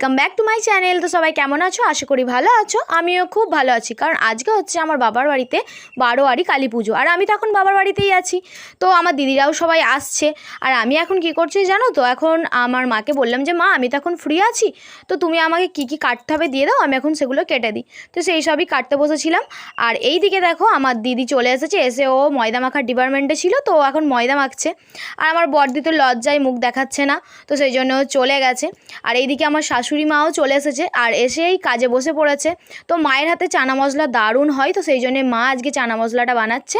Welcome back to my channel তো সবাই কেমন আছো? আশা করি ভালো আছো। আমিও খুব ভালো আছি। কারণ আজকে হচ্ছে আমার বাবার বাড়িতে বারোয়ারি কালী পুজো। আর আমি তো এখন বাবার বাড়িতেই আছি। তো আমার দিদিরাও সবাই আসছে। আর আমি এখন কি করছি জানো তো? এখন আমার মাকে বললাম যে, মা, আমি তো এখন ফ্রি আছি। তো তুমি আমাকে কি কি কাটতে হবে দিয়ে দাও, আমি এখন সেগুলো কেটে দিই। তো সেই সবই কাটতে বসেছিলাম। আর এই দিকে দেখো, আমার দিদি চলে এসেছে। এসে ও ময়দা মাখার ডিপার্টমেন্টে ছিল। তো এখন ময়দা মাখছে। আর আমার বড়দি তো লজ্জায় মুখ দেখাচ্ছে না। তো সেই জন্য চলে গেছে। আর এইদিকে আমার শাশুড়ি মাও চলে এসেছে আর এসেই কাজে বসে পড়েছে। তো মায়ের হাতে চানা মশলা দারুণ হয়, তো সেই জন্যে মা আজকে চানা মশলাটা বানাচ্ছে।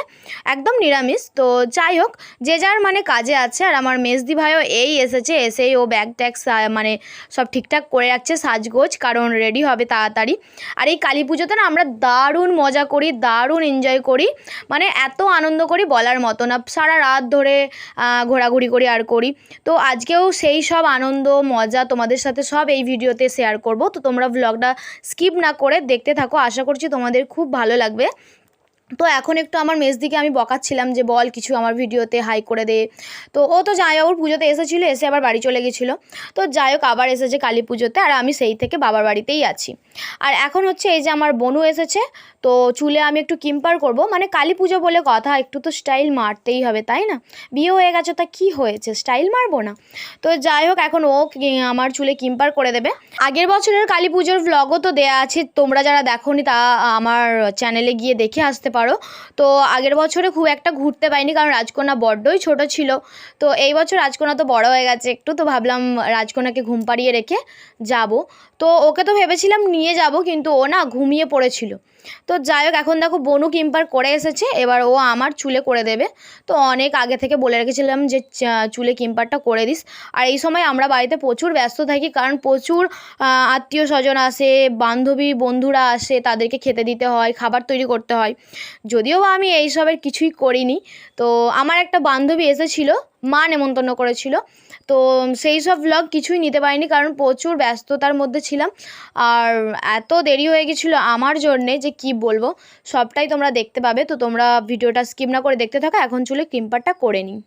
একদম নিরামিষ, তো যাই হোক, যে যার মানে কাজে আছে। আর আমার মেজদি ভাইও এই এসেছে, এসেই ও ব্যাগ ট্যাগ মানে সব ঠিকঠাক করে রাখছে সাজগোজ, কারণ রেডি হবে তাড়াতাড়ি। আর এই কালী পুজোতে না আমরা দারুণ মজা করি, দারুণ এনজয় করি। মানে এত আনন্দ করি বলার মতো না, সারা রাত ধরে ঘোরাঘুরি করি আর করি। তো আজকেও সেই সব আনন্দ, মজা তোমাদের সাথে সব এই ভিডিওতে শেয়ার করব। তো তোমরা ব্লগটা স্কিপ না করে দেখতে থাকো। আশা করছি তোমাদের খুব ভালো লাগবে। তো এখন একটু আমার মেজদিকে আমি বকাচ্ছিলাম যে, বল কিছু আমার ভিডিওতে হাই করে দে। তো ও তো ওর পুজোতে এসেছিল, এসে আবার বাড়ি চলে গেছিল। তো যাই হোক, আবার এসেছে কালী পুজোতে, আর আমি সেই থেকে বাবার বাড়িতেই আছি। আর এখন হচ্ছে এই যে আমার বনু এসেছে তো চুলে আমি একটু কিম্পার করব। মানে কালী পুজো বলে কথা, একটু তো স্টাইল মারতেই হবে, তাই না? বিয়ে হয়ে গেছে, তা কি হয়েছে? স্টাইল মারবো না? তো যাই হোক, এখন ও আমার চুলে কিম্পার করে দেবে। আগের বছরের কালী পুজোর ভ্লগও তো দেয়া আছে, তোমরা যারা দেখোনি তা আমার চ্যানেলে গিয়ে দেখে আসতে পারো। তো আগের বছরে খুব একটা ঘুরতে পাইনি, কারণ রাজকন্যা বড্ডই ছোট ছিল। তো এই বছর রাজকন্যা তো বড় হয়ে গেছে, একটু তো ভাবলাম রাজকন্যাকে ঘুম পাড়িয়ে রেখে যাব। তো ওকে তো ভেবেছিলাম নিয়ে যাব, কিন্তু ও না ঘুমিয়ে পড়েছিল। তো যাই হোক, এখন দেখো বনু কিম্পার করে এসেছে, এবার ও আমার চুলে করে দেবে। তো অনেক আগে থেকে বলে রেখেছিলাম যে চুলে কিম্পারটা করে দিস। আর এই সময় আমরা বাড়িতে প্রচুর ব্যস্ত থাকি, কারণ প্রচুর আত্মীয় স্বজন আসে, বান্ধবী বন্ধুরা আসে, তাদেরকে খেতে দিতে হয়, খাবার তৈরি করতে হয়। যদিও বা আমি এইসবের কিছুই করিনি। তো আমার একটা বান্ধবী এসেছিল, মা নেমন্তন্ন করেছিল। তো সেই সব ভ্লগ কিছুই নিতে পারিনি, কারণ প্রচুর ব্যস্ততার মধ্যে ছিলাম। আর এত দেরি হয়ে গেছিল আমার জন্যে যে কি বলব, সবটাই তোমরা দেখতে পাবে। তো তোমরা ভিডিওটা স্কিপ না করে দেখতে থাকো, এখন চুলে ক্রিম্পারটা করে নিই।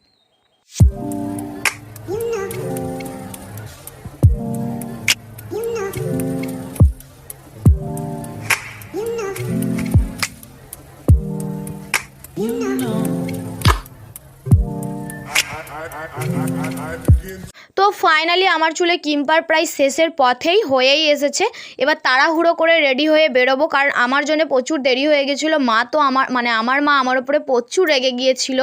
ফাইনালি আমার চুলে কিম্পার প্রায় শেষের পথেই হয়েই এসেছে। এবার তাড়াহুড়ো করে রেডি হয়ে বেরোবো, কারণ আমার জন্য প্রচুর দেরি হয়ে গেছিল। মা তো আমার মানে আমার মা আমার উপরে প্রচুর রেগে গিয়েছিল।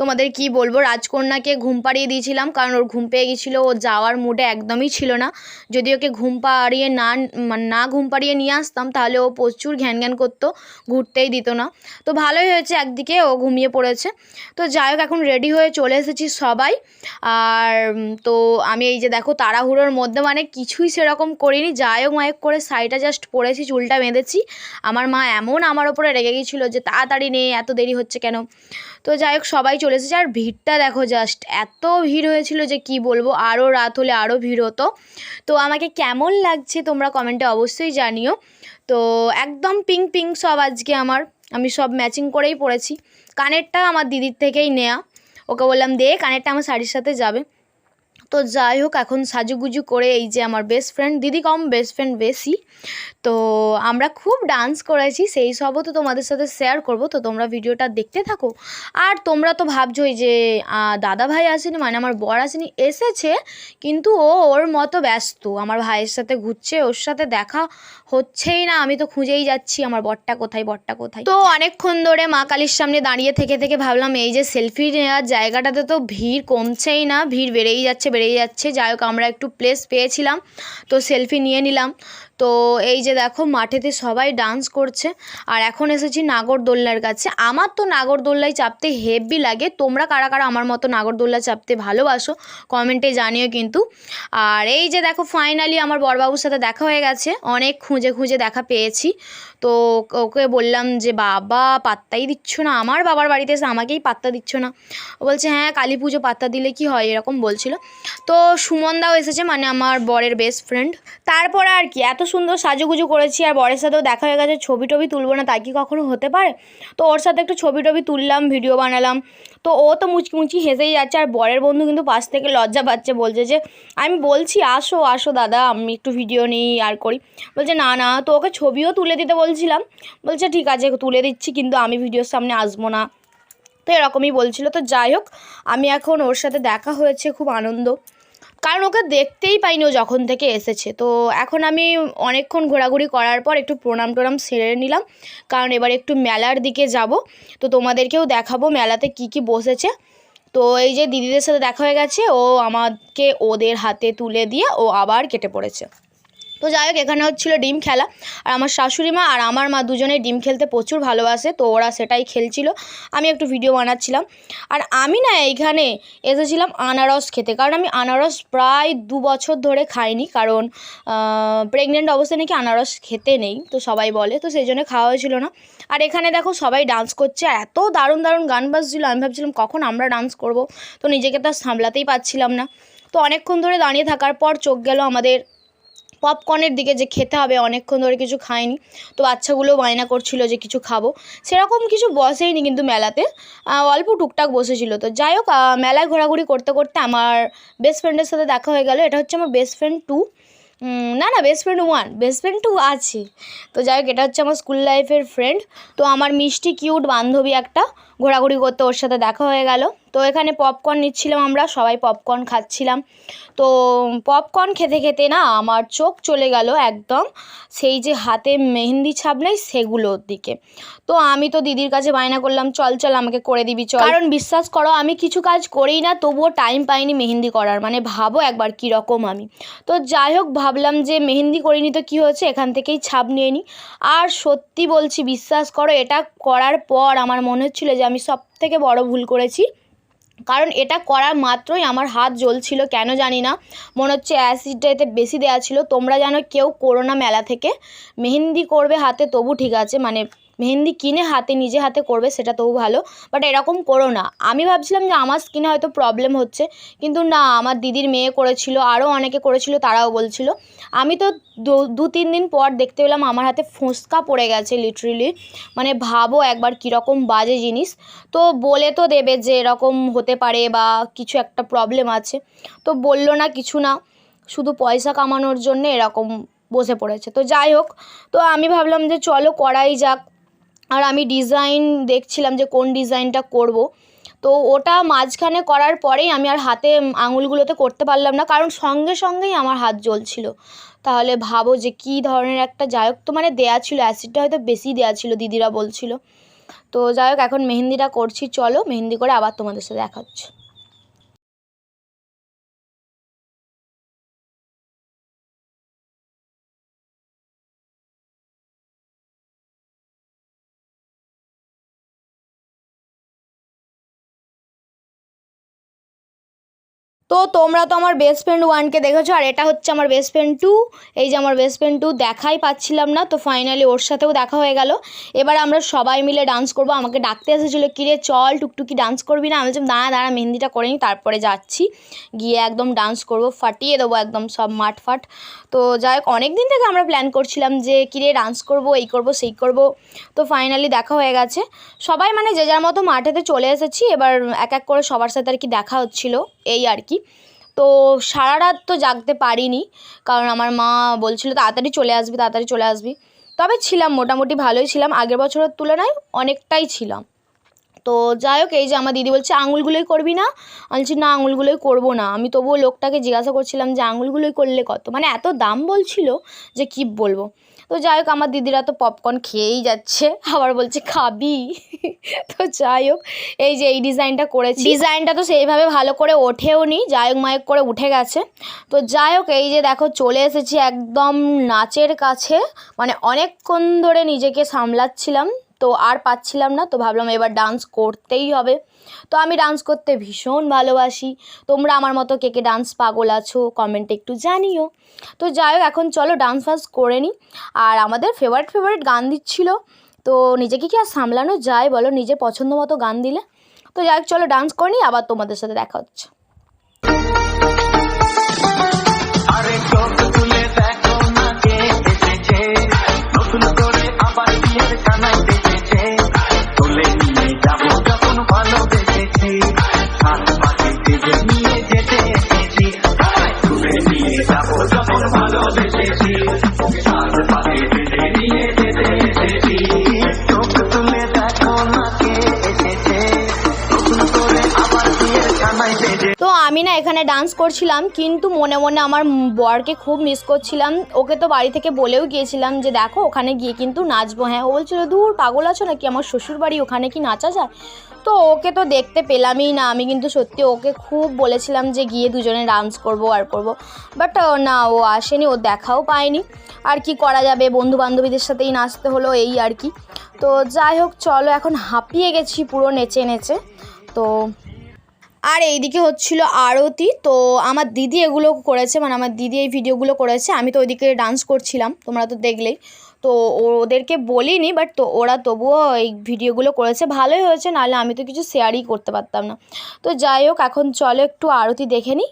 তোমাদের কি বলব, রাজকন্যাকে ঘুম পাড়িয়ে দিয়েছিলাম, কারণ ওর ঘুম পেয়ে গেছিল। ও যাওয়ার মুডে একদমই ছিল না। যদি ওকে ঘুম পাড়িয়ে না মানে না ঘুম পাড়িয়ে নিয়ে আসতাম, তাহলে ও প্রচুর ঘ্যান ঘ্যান করতো, ঘুরতেই দিত না। তো ভালোই হয়েছে, একদিকে ও ঘুমিয়ে পড়েছে। তো যাই হোক, এখন রেডি হয়ে চলে এসেছি সবাই। আর তো আমি এই যে দেখো তাড়াহুড়োর মধ্যে মানে কিছুই সেরকম করিনি। যাই হোক মায়েক করে শাড়িটা জাস্ট পরেছি, চুলটা বেঁধেছি। আমার মা এমন আমার ওপরে রেগে গিয়েছিল যে, তাড়াতাড়ি নেই এত দেরি হচ্ছে কেন? তো যাই হোক, সবাই চলে এসেছে। আর ভিড়টা দেখো জাস্ট এত ভিড় হয়েছিল যে কি বলব, আরও রাত হলে আরও ভিড় হতো। তো আমাকে কেমন লাগছে তোমরা কমেন্টে অবশ্যই জানিও। তো একদম পিঙ্ক পিঙ্ক সব আজকে আমার। আমি সব ম্যাচিং করেই পরেছি কানেরটা আমার দিদির থেকেই নেয়া। ওকে বললাম, দে, কানেরটা আমার শাড়ির সাথে যাবে। তো যাই হোক, এখন সাজুগুজু করে এই যে আমার বেস্ট ফ্রেন্ড দিদি কম বেস্ট ফ্রেন্ড বেশি। তো আমরা খুব ডান্স করেছি সেই সবও তো তোমাদের সাথে শেয়ার করব। তো তোমরা ভিডিওটা দেখতে থাকো। আর তোমরা তো ভাবছোই যে দাদা ভাই আসেনি মানে আমার বর আসেনি, এসেছে, কিন্তু ও ওর মতো ব্যস্ত। আমার ভাইয়ের সাথে ঘুরছে, ওর সাথে দেখা হচ্ছেই না। আমি তো খুঁজেই যাচ্ছি, আমার বরটা কোথায় বরটা কোথায়। তো অনেকক্ষণ ধরে মা কালীর সামনে দাঁড়িয়ে থেকে থেকে ভাবলাম, এই যে সেলফি নেওয়ার জায়গাটাতে তো ভিড় কমছেই না, ভিড় বেড়েই যাচ্ছে বেড়েই যাচ্ছে। যাই হোক, আমরা একটু প্লেস পেয়েছিলাম, তো সেলফি নিয়ে নিলাম। তো এই যে দেখো, মাঠেতে সবাই ডান্স করছে। আর এখন এসেছি নাগরদোল্লার কাছে। আমার তো নাগরদোল্লায় চাপতে হেভি লাগে। তোমরা কারা কারা আমার মতো নাগরদোল্লা চাপতে ভালোবাসো কমেন্টে জানিও কিন্তু। আর এই যে দেখো ফাইনালি আমার বড়বাবুর সাথে দেখা হয়ে গেছে। অনেক খুঁজে খুঁজে দেখা পেয়েছি। তো ওকে বললাম যে, বাবা, পাত্তাই দিচ্ছ না। আমার বাবার বাড়িতে এসে আমাকেই পাত্তা দিচ্ছ না। ও বলছে হ্যাঁ কালী পুজো পাত্তা দিলে কি হয়? এরকম বলছিল। তো সুমনদাও এসেছে মানে আমার বরের বেস্ট ফ্রেন্ড তারপরে আর কি, এত সুন্দর সাজুগুজু করেছি, আর বরের সাথেও দেখা হয়ে গেছে, ছবি টবি তুলবো না তাই কি কখনো হতে পারে? তো ওর সাথে একটু ছবি টবি তুললাম ভিডিও বানালাম। তো ও তো মুচকি মুচকি হেসেই যাচ্ছে, আর বরের বন্ধু কিন্তু পাশ থেকে লজ্জা পাচ্ছে, বলছে যে, আমি বলছি, আসো আসো দাদা, আমি একটু ভিডিও নিই, আর করি। বলছে, না না। তো ওকে ছবিও তুলে দিতে বলছিলাম, বলছে, ঠিক আছে, তুলে দিচ্ছি, কিন্তু আমি ভিডিওর সামনে আসব না। তো এরকমই বলছিল। তো যাই হোক, আমি এখন ওর সাথে দেখা হয়েছে, খুব আনন্দ। কারণ ওকে দেখতেই পাইনি ও যখন থেকে এসেছে। তো এখন আমি অনেকক্ষণ ঘোরাঘুরি করার পর একটু প্রণাম টোনাম সেরে নিলাম। কারণ এবার একটু মেলার দিকে যাব। তো তোমাদেরকেও দেখাবো মেলাতে কি কি বসেছে। তো এই যে দিদিদের সাথে দেখা হয়ে গেছে, ও আমাকে ওদের হাতে তুলে দিয়ে ও আবার কেটে পড়েছে। তো যাই হোক এখানে হচ্ছিল ডিম খেলা। আর আমার শাশুড়ি মা আর আমার মা দুজনেই ডিম খেলতে প্রচুর ভালোবাসে, তো ওরা সেটাই খেলছিল। আমি একটু ভিডিও বানাচ্ছিলাম। আর আমি না এইখানে এসেছিলাম আনারস খেতে, কারণ আমি আনারস প্রায় দু বছর ধরে খাইনি, কারণ প্রেগনেন্ট অবস্থায় নাকি আনারস খেতে নেই, তো সবাই বলে, তো সেই জন্য খাওয়া হয়েছিল না। আর এখানে দেখো সবাই ডান্স করছে, আর এত দারুণ দারুণ গান বাজছিল। আমি ভাবছিলাম, কখন আমরা ডান্স করব? তো নিজেকে তো আর সামলাতেই পারছিলাম না। তো অনেকক্ষণ ধরে দাঁড়িয়ে থাকার পর চোখ গেল আমাদের পপকর্নের দিকে যে খেতে হবে, অনেকক্ষণ ধরে কিছু খাইনি। তো বাচ্চাগুলো বায়না করছিল যে কিছু খাব। সেরকম কিছু বসেইনি কিন্তু মেলাতে। অল্প টুকটাক বসেছিল। তো যাই হোক মেলায় ঘোরাঘুরি করতে করতে আমার বেস্ট ফ্রেন্ডের সাথে দেখা হয়ে গেল। এটা হচ্ছে আমার বেস্ট ফ্রেন্ড টু না না best friend one best friend two আছে। তো যাই হোক, এটা হচ্ছে আমার স্কুল লাইফের ফ্রেন্ড তো আমার মিষ্টি কিউট বান্ধবী একটা। ঘোরাঘুরি করতে ওর সাথে দেখা হয়ে গেল। তো এখানে পপকর্ন নিচ্ছিলাম আমরা, সবাই পপকর্ন খাচ্ছিলাম। তো পপকর্ন খেতে খেতে না আমার চোখ চলে গেল একদম সেই যে হাতে মেহেন্দি ছাপ নেই সেগুলোর দিকে। তো আমি তো দিদির কাছে বায়না করলাম, চল চল, আমাকে করে দিবি, চল। কারণ বিশ্বাস করো, আমি কিছু কাজ করি না, তবুও টাইম পাইনি মেহেন্দি করার। মানে ভাবো একবার কীরকম আমি। তো যাই হোক, ভাবলাম যে মেহেন্দি করিনি তো কী হয়েছে, এখান থেকেই ছাপ নিয়ে নিই আর সত্যি বলছি, বিশ্বাস করো, এটা করার পর আমার মনে হচ্ছিল যে আমি সব থেকে বড় ভুল করেছি। কারণ এটা করার মাত্রই আমার হাত জ্বলছিল, কেন জানি না। মনে হচ্ছে অ্যাসিডটা এতে বেশি দেওয়া ছিল। তোমরা যেন কেউ করোনা মেলা থেকে। মেহেন্দি করবে হাতে, তবু ঠিক আছে। মানে মেহেন্দি কিনে হাতে, নিজে হাতে করবে সেটা তবু ভালো বাট এরকম করো না। আমি ভাবছিলাম যে আমার স্কিনে হয়তো প্রবলেম হচ্ছে, কিন্তু না, আমার দিদির মেয়ে করেছিল আরও অনেকে করেছিল, তারাও বলছিল। আমি তো দু- তিন দিন পর দেখতে পেলাম আমার হাতে ফোঁসকা পড়ে গেছে লিটারেলি মানে ভাবো একবার কীরকম বাজে জিনিস। তো বলে তো দেবে যে এরকম হতে পারে বা কিছু একটা প্রবলেম আছে। তো বলল না কিছু না, শুধু পয়সা কামানোর জন্য এরকম বসে পড়েছে। তো যাই হোক, তো আমি ভাবলাম যে চলো করাই যাক। আর আমি ডিজাইন দেখছিলাম যে কোন ডিজাইনটা করব। তো ওটা মাঝখানে করার পরেই আমি আর হাতে আঙুলগুলোতে করতে পারলাম না, কারণ সঙ্গে সঙ্গেই আমার হাত জ্বলছিল। তাহলে ভাবো যে কি ধরনের একটা, যাই হোক তো মানে দেয়া ছিল অ্যাসিডটা হয়তো বেশি দেয়া ছিল, দিদিরা বলছিল। তো যাই হোক, এখন মেহেন্দিটা করছি, চলো মেহেন্দি করে আবার তোমাদের সাথে দেখা হচ্ছে। তো তোমরা তো আমার বেস্ট ফ্রেন্ড ওয়ানকে দেখেছ, আর এটা হচ্ছে আমার বেস্ট ফ্রেন্ড টু এই যে আমার বেস্ট ফ্রেন্ড টু দেখাই পাচ্ছিলাম না, তো ফাইনালি ওর সাথেও দেখা হয়ে গেল। এবার আমরা সবাই মিলে ডান্স করব। আমাকে ডাকতে এসেছিল, কিরে চল, টুকটুকি ডান্স করবি না? আমি বলছিলাম, দাঁড়া দাঁড়া, মেহেন্দিটা করে নিই তারপরে যাচ্ছি। গিয়ে একদম ডান্স করব, ফাটিয়ে দেবো একদম সব মাঠ ফাট তো যাই হোক অনেক দিন থেকে আমরা প্ল্যান করছিলাম যে, কিরে ডান্স করব, এই করব, সেই করব। তো ফাইনালি দেখা হয়ে গেছে। সবাই মানে যে যার মতো মাঠেতে চলে এসেছি, এবার এক এক করে সবার সাথে আর কি দেখা হচ্ছিল। এই আর কি। তো সারা রাত তো জাগতে পারিনি, কারণ আমার মা বলছিল তাড়াতাড়ি চলে আসবি, তাড়াতাড়ি চলে আসবি। তবে ছিলাম, মোটামুটি ভালোই ছিলাম, আগের বছরের তুলনায় অনেকটাই ছিলাম। তো যাই হোক, এই যে আমার দিদি বলছে, আঙুলগুলোই করবি না? বলছি, না, আঙুলগুলোই করব না। আমি তবুও লোকটাকে জিজ্ঞাসা করছিলাম যে, আঙুলগুলোই করলে কত? মানে এত দাম বলছিল যে, কি বলব? তো যাই হোক, আমার দিদিরা তো পপকর্ন খেয়েই যাচ্ছে। আবার বলছে, খাবি? তো যাই হোক, এই যে এই ডিজাইনটা করেছি। ডিজাইনটা তো সেইভাবে ভালো করে ওঠেও নি, যাই হোক মায়ক করে উঠে গেছে। তো যাই হোক, এই যে দেখো, চলে এসেছি একদম নাচের কাছে। মানে অনেকক্ষণ ধরে নিজেকে সামলাচ্ছিলাম। তো আর পাচ্ছিলাম না, তো ভাবলাম এবার ডান্স করতেই হবে। তো আমি ডান্স করতে ভীষণ ভালোবাসি। তোমরা আমার মতো কে কে ডান্স পাগল আছো কমেন্টে একটু জানিও। তো যাই হোক, এখন চলো ডান্স ফান্স করে নিই আর আমাদের ফেভারিট ফেভারিট গান দিচ্ছিল। তো নিজেকে কি আর সামলানো যায় বলো? নিজের পছন্দ মতো গান দিলে। তো যাই হোক, চলো ডান্স করে নিই আবার তোমাদের সাথে দেখা হচ্ছে। তো আমি না এখানে ডান্স করছিলাম, কিন্তু মনে মনে আমার বরকে খুব মিস করছিলাম। ওকে তো বাড়ি থেকে বলেও গিয়েছিলাম যে, দেখো, ওখানে গিয়ে কিন্তু নাচবো। হ্যাঁ ও বলছিল, দূর, পাগল আছো নাকি? আমার শ্বশুর বাড়ি ওখানে কি নাচা যায়? তো ওকে তো দেখতে পেলামই না। আমি কিন্তু সত্যি ওকে খুব বলেছিলাম যে গিয়ে দুজনে ডান্স করব, আর করব। বাট না, ও আসেনি, ও দেখাও পায়নি। আর কি করা যাবে? বন্ধু বান্ধবীদের সাথেই নাচতে হলো, এই আর কি। তো যাই হোক, চলো, এখন হাঁপিয়ে গেছি পুরো নেচে নেচে। তো আর এইদিকে হচ্ছিল আরতি। তো আমার দিদি এগুলো করেছে মানে আমার দিদি এই ভিডিওগুলো করেছে, আমি তো ওইদিকে ডান্স করছিলাম, তোমরা তো দেখলেই। তো ওদেরকে বলিনি বাট তো ওরা তবুও এই ভিডিওগুলো করেছে। ভালোই হয়েছে, নাহলে আমি তো কিছু শেয়ারই করতে পারতাম না। তো যাই হোক, এখন চলো একটু আরতি দেখে নিই।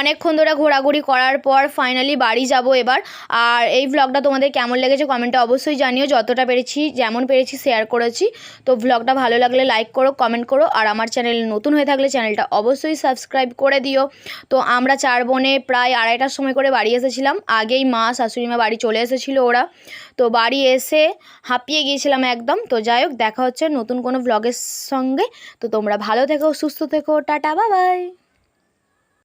অনেকক্ষণ ধরে ঘোরাঘুরি করার পর ফাইনালি বাড়ি যাব এবার। আর এই ভ্লগটা তোমাদের কেমন লেগেছে কমেন্টে অবশ্যই জানিও। যতটা পেরেছি, যেমন পেরেছি শেয়ার করেছি। তো ভ্লগটা ভালো লাগলে লাইক করো কমেন্ট করো। আর আমার চ্যানেল নতুন হয়ে থাকলে চ্যানেলটা অবশ্যই সাবস্ক্রাইব করে দিও। তো আমরা চার বোনে প্রায় আড়াইটার সময় করে বাড়ি এসেছিলাম। আগেই মা, শাশুড়ি মা বাড়ি চলে এসেছিল ওরা। তো বাড়ি এসে হাঁপিয়ে গিয়েছিলাম একদম। তো যাই হোক, দেখা হচ্ছে নতুন কোনো ভ্লগের সঙ্গে। তো তোমরা ভালো থেকো, সুস্থ থেকো। টাটা বাবাই